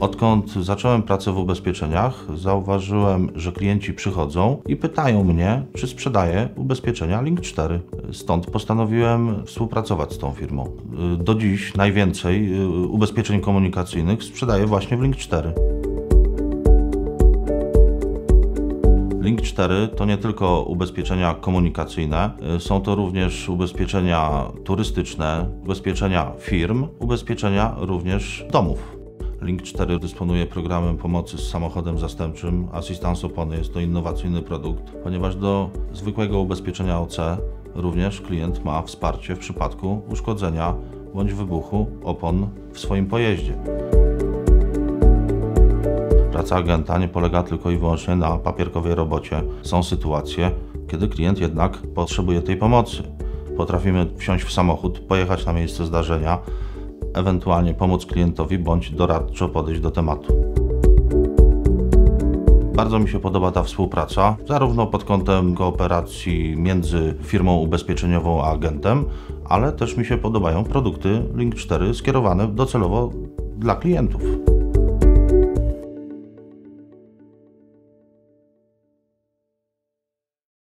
Odkąd zacząłem pracę w ubezpieczeniach, zauważyłem, że klienci przychodzą i pytają mnie, czy sprzedaję ubezpieczenia Link 4. Stąd postanowiłem współpracować z tą firmą. Do dziś najwięcej y, ubezpieczeń komunikacyjnych sprzedaję właśnie w Link 4. Link 4 to nie tylko ubezpieczenia komunikacyjne, y, są to również ubezpieczenia turystyczne, ubezpieczenia firm, ubezpieczenia również domów. Link 4 dysponuje programem pomocy z samochodem zastępczym Assistance Opony. Jest to innowacyjny produkt, ponieważ do zwykłego ubezpieczenia OC również klient ma wsparcie w przypadku uszkodzenia bądź wybuchu opon w swoim pojeździe. Praca agenta nie polega tylko i wyłącznie na papierkowej robocie. Są sytuacje, kiedy klient jednak potrzebuje tej pomocy. Potrafimy wsiąść w samochód, pojechać na miejsce zdarzenia, ewentualnie pomóc klientowi bądź doradczo podejść do tematu. Bardzo mi się podoba ta współpraca, zarówno pod kątem kooperacji między firmą ubezpieczeniową a agentem, ale też mi się podobają produkty Link 4 skierowane docelowo dla klientów.